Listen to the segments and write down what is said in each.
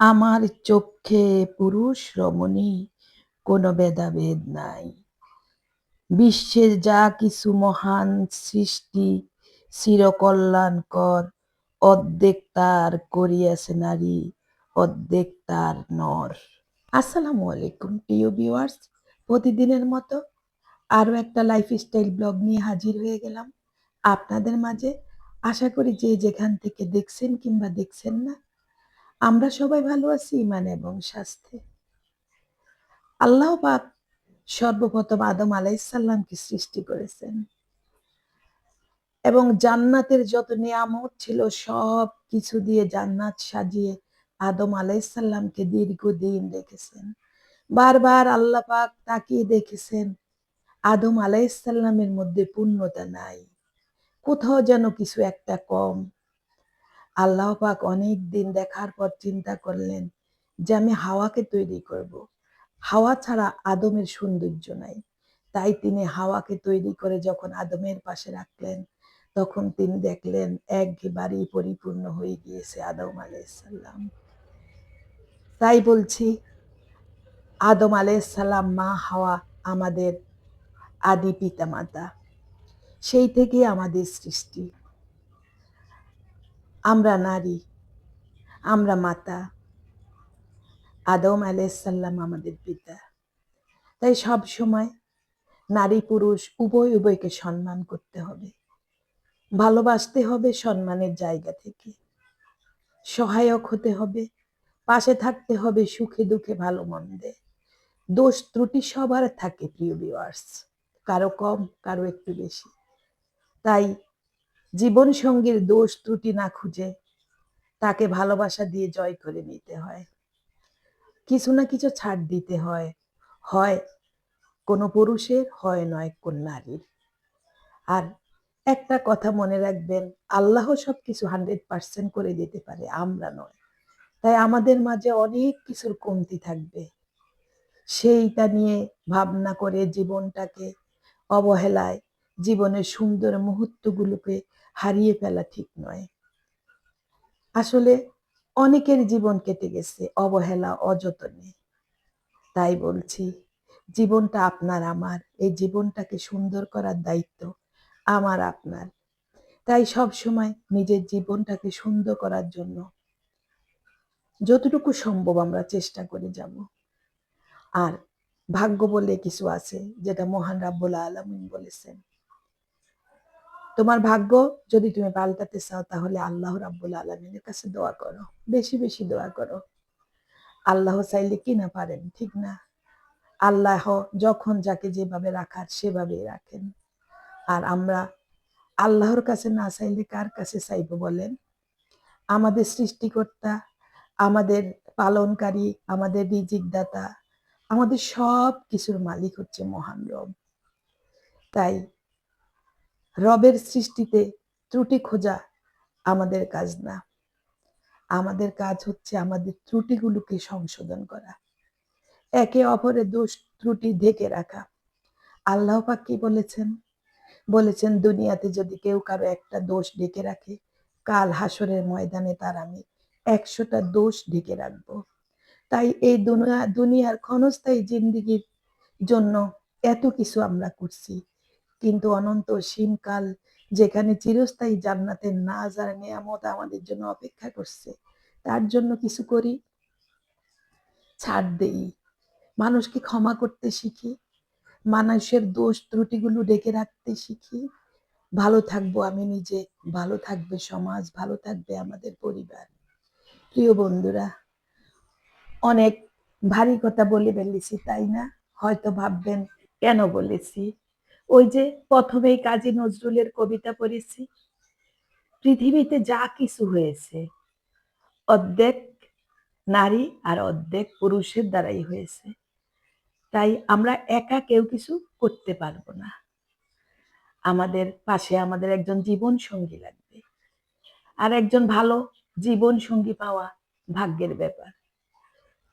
আমার চক্ষে পুরুষ রমণী, কোনো ভেদাভেদ নাই। বিশ্বের যা কিছু মহান সৃষ্টি, চিরকল্যাণকর, অর্ধেক তার করিয়াছে নারী, অর্ধেক তার নর। আসসালামু আলাইকুম, প্রিয় ভিউয়ার্স প্রতিদিনের মতো আরও একটা লাইফস্টাইল ব্লগ নিয়ে হাজির হয়ে গেলাম। আপনাদের মাঝে আশা করি যে যেখান থেকে দেখছেন কিংবা দেখছেন না আমরা সবাই ভালো আছি ইমান এবং স্বাস্থ্যে। আল্লাহ পাক সর্বপ্রথম আদম আলাইসাল্লামকে সৃষ্টি করেছেন। এবং জান্নাতের যত নিয়ামত ছিল, সব কিছু দিয়ে জান্নাত সাজিয়ে আদম আলাইসাল্লামকে দীর্ঘদিন রেখেছেন। বারবার আল্লাহ পাক তাকিয়ে দেখেছেন, আদম আলাইসাল্লামের মধ্যে পূর্ণতা নাই। কোথাও যেন কিছু একটা কম আল্লাহ পাক অনেক দিন দেখার পর চিন্তা করলেন যে আমি হাওয়াকে তৈরি করব। হাওয়া ছাড়া আদমের সৌন্দর্য নাই। তাই তিনি হাওয়াকে তৈরি করে যখন আদমের পাশে রাখলেন, তখন তিনি দেখলেন একবারেই পরিপূর্ণ হয়ে গিয়েছে আদম আলাইসাল্লাম তাই বলছি, আদম আলাইসাল্লাম মা হাওয়া আমাদের আদি পিতা মাতা সেই থেকে আমাদের সৃষ্টি। আমরা নারী, আমরা মাতা। আদম আলাইসাল্লাম আমাদের পিতা। তাই সব সময় নারী পুরুষ উভয় উভয়কে সম্মান করতে হবে। ভালোবাসতে হবে সম্মানের জায়গা থেকে। সহায়ক হতে হবে, পাশে থাকতে হবে সুখে দুঃখে ভালো মন্দে। দোষ ত্রুটি সবার থাকে, প্রিয় ভিউয়ার্স কারও কম, কারও একটু বেশি। তাই জীবন সঙ্গীর দোষ ত্রুটি না খুঁজে তাকে ভালোবাসা দিয়ে জয় করে নিতে হয়। কিছু না কিছু ছাড় দিতে হয়। হয় কোনো পুরুষের, হয় নয় কোন নারীর। আর একটা কথা মনে রাখবেন, আল্লাহ সব কিছু হান্ড্রেড পার্সেন্ট করে দিতে পারে, আমরা নয়। তাই আমাদের মাঝে অনেক কিছুর কমতি থাকবে। সেইটা নিয়ে ভাবনা করে জীবনটাকে অবহেলায় জীবনের সুন্দর মুহূর্তগুলোকে হারিয়ে ফেলা ঠিক নয়। আসলে অনেকের জীবন কেটে গেছে অবহেলা, অযতনে। তাই বলছি, জীবনটা আপনার আমার, এই জীবনটাকে সুন্দর করার দায়িত্ব আমার আপনার। তাই সব সময় নিজের জীবনটাকে সুন্দর করার জন্য যতটুকু সম্ভব আমরা চেষ্টা করে যাব। আর ভাগ্য বলে কিছু আছে, যেটা মহান রাব্বুল আলমিন বলেছেন তোমার ভাগ্য যদি তুমি পাল্টাতে চাও, তাহলে আল্লাহ রাব্বুল আলমিনের কাছে দোয়া করো। বেশি বেশি দোয়া করো। আল্লাহ চাইলে কি না পারেন, ঠিক না? আল্লাহ যখন যাকে যেভাবে রাখার সেভাবেই রাখেন। আর আমরা আল্লাহর কাছে না চাইলে কার কাছে চাইব বলেন? আমাদের সৃষ্টিকর্তা, আমাদের পালনকারী, আমাদের রিজিক দাতা আমাদের সব কিছুর মালিক হচ্ছে মহান রব। তাই রবের সৃষ্টিতে ত্রুটি খোঁজা আমাদের কাজ না। আমাদের কাজ হচ্ছে আমাদের ত্রুটিগুলোকে সংশোধন করা। একে অপরের দোষ, ত্রুটি ঢেকে রাখা। আল্লাহ পাক কি বলেছেন? বলেছেন, দুনিয়াতে যদি কেউ কারও একটা দোষ ঢেকে রাখে, কাল হাসরের ময়দানে তার আমি একশোটা দোষ ঢেকে রাখব। তাই এই দুনিয়া, দুনিয়ার ক্ষণস্থায়ী জিন্দিগির জন্য এত কিছু আমরা করছি। কিন্তু অনন্ত সীমকাল যেখানে চিরস্থায়ী জান্নাতের নাজ আর নিয়ামত আমাদের জন্য অপেক্ষা করছে, তার জন্য কিছু করি? ছাড় দেই। মানুষকে ক্ষমা করতে শিখি। মানুষের দোষ ত্রুটিগুলো ডেকে রাখতে শিখি। ভালো থাকব আমি নিজে, ভালো থাকবে সমাজ, ভালো থাকবে আমাদের পরিবার। প্রিয় বন্ধুরা, অনেক ভারী কথা বলে ফেলেছি, তাই না? হয়তো ভাববেন, কেন বলেছি? ওই যে প্রথমেই কাজী নজরুলের কবিতা পড়েছি। পৃথিবীতে যা কিছু হয়েছে, অর্ধেক নারী আর অর্ধেক পুরুষের দ্বারাই হয়েছে। তাই আমরা একা কেউ কিছু করতে পারব না। আমাদের পাশে আমাদের একজন জীবন সঙ্গী লাগবে। আর একজন ভালো জীবন সঙ্গী পাওয়া ভাগ্যের ব্যাপার।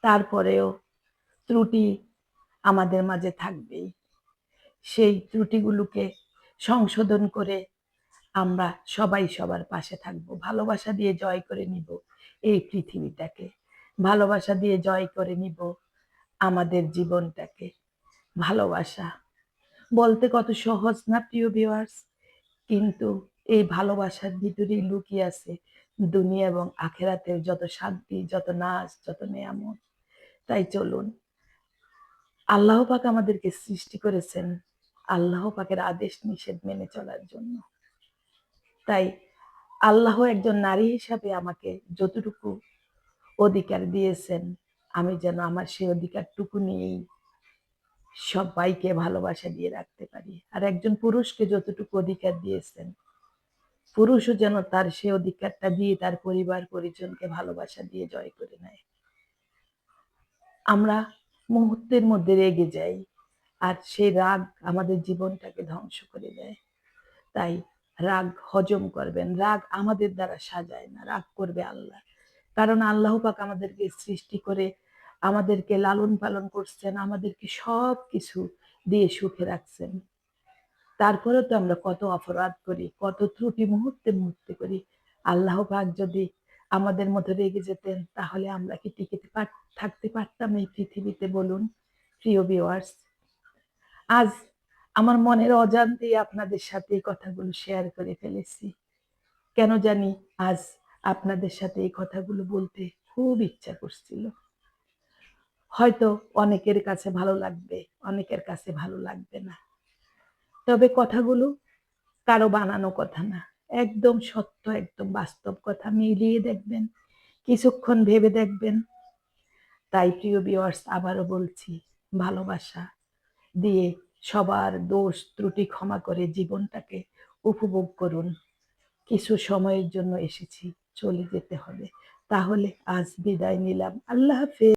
তারপরেও ত্রুটি আমাদের মাঝে থাকবেই। সেই ত্রুটিগুলোকে সংশোধন করে আমরা সবাই সবার পাশে থাকব। ভালোবাসা দিয়ে জয় করে নিব এই পৃথিবীটাকে। ভালোবাসা দিয়ে জয় করে নিব আমাদের জীবনটাকে। ভালোবাসা বলতে কত সহজ না প্রিয় ভিউয়ার্স কিন্তু এই ভালোবাসার ভিতরেই লুকিয়ে আছে দুনিয়া এবং আখেরাতের যত শান্তি, যত নাচ যত নেয়ামত। তাই চলুন। আল্লাহ পাক আমাদেরকে সৃষ্টি করেছেন আল্লাহ পাকের আদেশ নিষেধ মেনে চলার জন্য। তাই আল্লাহ একজন নারী হিসাবে আমাকে যতটুকু অধিকার দিয়েছেন, আমি যেন আমার সেই অধিকারটুকু নিয়েই সবাইকে ভালোবাসা দিয়ে রাখতে পারি। আর একজন পুরুষকে যতটুকু অধিকার দিয়েছেন, পুরুষও যেন তার সে অধিকারটা দিয়ে তার পরিবার পরিজনকে ভালোবাসা দিয়ে জয় করে নেয়। আমরা মুহূর্তের মধ্যে রেগে যাই। আর সেই রাগ আমাদের জীবনটাকে ধ্বংস করে দেয়। তাই রাগ হজম করবেন, রাগ আমাদের দ্বারা সাজায় না, রাগ করবে আল্লাহ। কারণ আল্লাহ পাক আমাদেরকে সৃষ্টি করে আমাদেরকে লালন পালন করছেন, আমাদেরকে সব কিছু দিয়ে সুখে রাখছেন। তারপরে তো আমরা কত অপরাধ করি, কত ত্রুটি মুহূর্তে মুহূর্তে করি। আল্লাহ পাক যদি আমাদের মতো রেগে যেতেন, তাহলে আমরা কি টিকে পার- থাকতে পারতাম এই পৃথিবীতে বলুন? প্রিয় ভিউয়ার্স আজ আমার মনের অজান্তেই আপনাদের সাথে এই কথাগুলো শেয়ার করে ফেলেছি। কেন জানি আজ আপনাদের সাথে এই কথাগুলো বলতে খুব ইচ্ছা করছিল। হয়তো অনেকের কাছে ভালো লাগবে, অনেকের কাছে ভালো লাগবে না। তবে কথাগুলো কারও বানানো কথা না, একদম সত্য, একদম বাস্তব কথা মিলিয়ে দেখবেন, কিছুক্ষণ ভেবে দেখবেন। তাই প্রিয় বিওয়ার্স আবারও বলছি, ভালোবাসা দিয়ে সবার দোষ, ত্রুটি ক্ষমা করে জীবনটাকে উপভোগ করুন। কিছু সময়ের জন্য এসেছি, চলে যেতে হবে। তাহলে আজ বিদায় নিলাম। আল্লাহ হাফেজ।